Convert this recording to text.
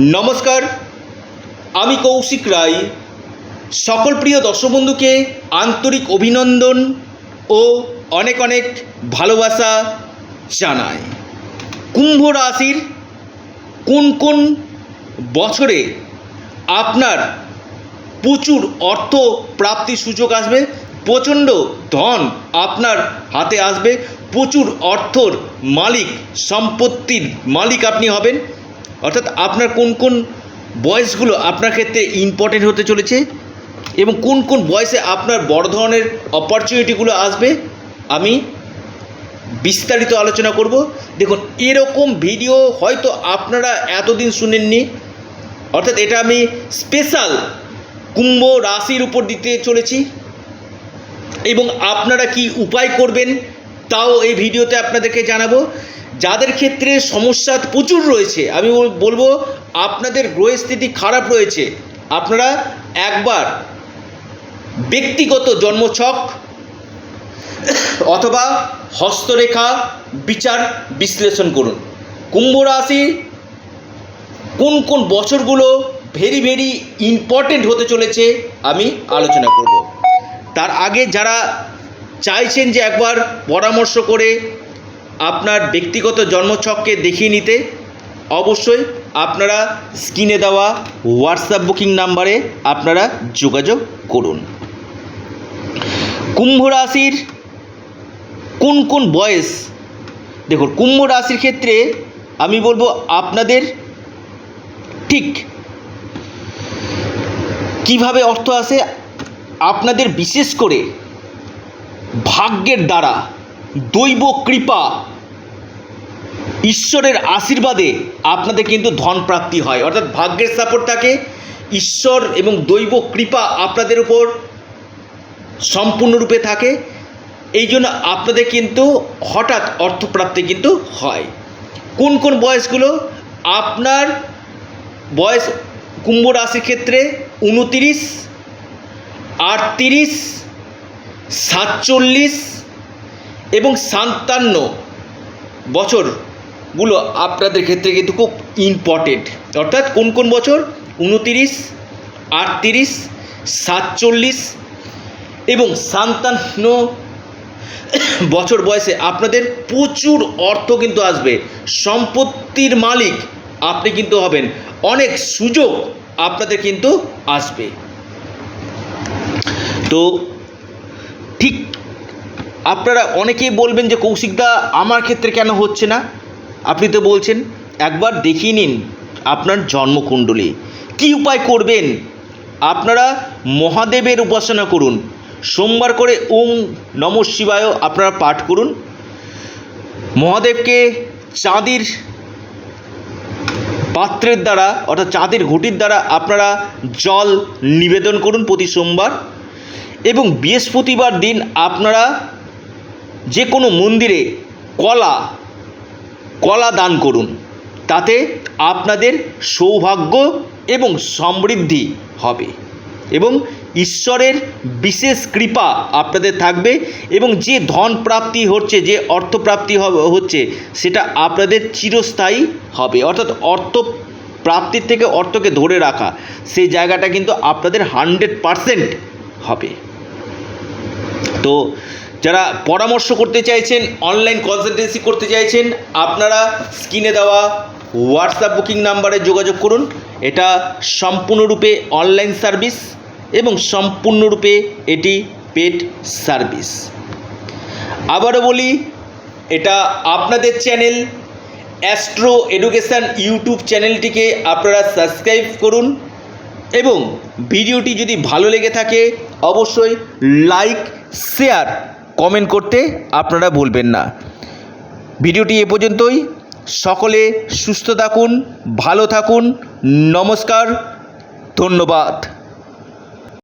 নমস্কার, আমি কৌশিক রায়। সকল প্রিয় দর্শক বন্ধুকে আন্তরিক অভিনন্দন ও অনেক অনেক ভালোবাসা জানাই। কুম্ভ রাশির কোন কোন বছরে আপনার প্রচুর অর্থ প্রাপ্তির সুযোগ আসবে? প্রচণ্ড ধন আপনার হাতে আসবে। প্রচুর অর্থর মালিক, সম্পত্তির মালিক আপনি হবেন। অর্থাৎ আপনার কোন কোন বয়সগুলো আপনার ক্ষেত্রে ইম্পর্টেন্ট হতে চলেছে এবং কোন কোন বয়সে আপনার বড় ধরনের অপরচুনিটিগুলো আসবে, আমি বিস্তারিত আলোচনা করব। দেখুন, এরকম ভিডিও হয়তো আপনারা এতদিন শুনেননি, অর্থাৎ এটা আমি স্পেশাল কুম্ভ রাশির উপর দিতে চলেছি এবং আপনারা কি উপায় করবেন, তাও এই ভিডিওতে আপনাদেরকে জানাব। যাদের ক্ষেত্রে সমস্যা প্রচুর রয়েছে, আমি বলব আপনাদের গ্রহস্থিতি খারাপ রয়েছে। আপনারা একবার ব্যক্তিগত জন্মছক অথবা হস্তরেখা বিচার বিশ্লেষণ করুন। কুম্ভ রাশি কোন কোন বছরগুলো ভেরি ভেরি ইম্পর্টেন্ট হতে চলেছে আমি আলোচনা করব। তার আগে যারা চাইছেন যে একবার পরামর্শ করে আপনার ব্যক্তিগত জন্মছককে দেখিয়ে নিতে অবশ্যই আপনারা স্ক্রিনে দেওয়া হোয়াটসঅ্যাপ বুকিং নাম্বারে আপনারা যোগাযোগ করুন। কুম্ভ রাশির কোন কোন বয়স? দেখুন, কুম্ভ রাশির ক্ষেত্রে আমি বলব আপনাদের ঠিক কীভাবে অর্থ আসে? আপনাদের বিশেষ করে ভাগ্যের দ্বারা। দৈব কৃপা ঈশ্বরের আশীর্বাদে আপনাদের কিন্তু ধন প্রাপ্তি হয়। অর্থাৎ ভাগ্যের সাপোর্ট থাকে, ঈশ্বর এবং দৈব কৃপা আপনাদের উপর সম্পূর্ণরূপে থাকে। এই জন্য আপনাদের কিন্তু হঠাৎ অর্থপ্রাপ্তি কিন্তু হয়। কোন কোন বয়সগুলো? আপনার বয়স কুম্ভ রাশির ক্ষেত্রে উনতিরিশ আটত্রিশ, সাতচল্লিশ এবং সাতান্ন বছরগুলো আপনাদের ক্ষেত্রে কিন্তু খুব ইম্পর্টেন্ট অর্থাৎ কোন কোন বছর? উনতিরিশ, আটত্রিশ, সাতচল্লিশ এবং সাতান্ন বছর বয়সে আপনাদের প্রচুর অর্থ কিন্তু আসবে। সম্পত্তির মালিক আপনি কিন্তু হবেন। অনেক সুযোগ আপনাদের কিন্তু আসবে। তো আপনারা অনেকেই বলবেন যে কৌশিকদা আমার ক্ষেত্রে কেন হচ্ছে না? আপনি তো বলছেন, একবার দেখিয়ে নিন আপনার জন্মকুণ্ডলী। কী উপায় করবেন? আপনারা মহাদেবের উপাসনা করুন। সোমবার করে ওম নম শিবায় আপনারা পাঠ করুন। মহাদেবকে চাঁদির পাত্রের দ্বারা, অর্থাৎ চাঁদের ঘটির দ্বারা আপনারা জল নিবেদন করুন প্রতি সোমবার। এবং বৃহস্পতিবার দিন আপনারা যে কোনো মন্দিরে কলা কলা দান করুন। তাতে আপনাদের সৌভাগ্য এবং সমৃদ্ধি হবে এবং ঈশ্বরের বিশেষ কৃপা আপনাদের থাকবে এবং যে ধন প্রাপ্তি হচ্ছে, যে অর্থপ্রাপ্তি হচ্ছে, সেটা আপনাদের চিরস্থায়ী হবে। অর্থাৎ অর্থ প্রাপ্তির থেকে অর্থকে ধরে রাখা সেই জায়গাটা কিন্তু আপনাদের হান্ড্রেড পারসেন্ট হবে। তো যারা পরামর্শ করতে চাইছেন অনলাইন কনসালটেন্সি করতে চাইছেন, আপনারা স্ক্রিনে দেওয়া হোয়াটসঅ্যাপ বুকিং নাম্বারে যোগাযোগ করুন। এটা সম্পূর্ণরূপে অনলাইন সার্ভিস এবং সম্পূর্ণরূপে এটি পেড সার্ভিস আবারও বলি, এটা আপনাদের চ্যানেল অ্যাস্ট্রো এডুকেশান ইউটিউব চ্যানেলটিকে আপনারা সাবস্ক্রাইব করুন। এবং ভিডিওটি যদি ভালো লেগে থাকে, অবশ্যই লাইক, শেয়ার, কমেন্ট করতে আপনারা ভুলবেন না। ভিডিওটি এ পর্যন্তই। সকলে সুস্থ থাকুন, ভালো থাকুন। নমস্কার, ধন্যবাদ।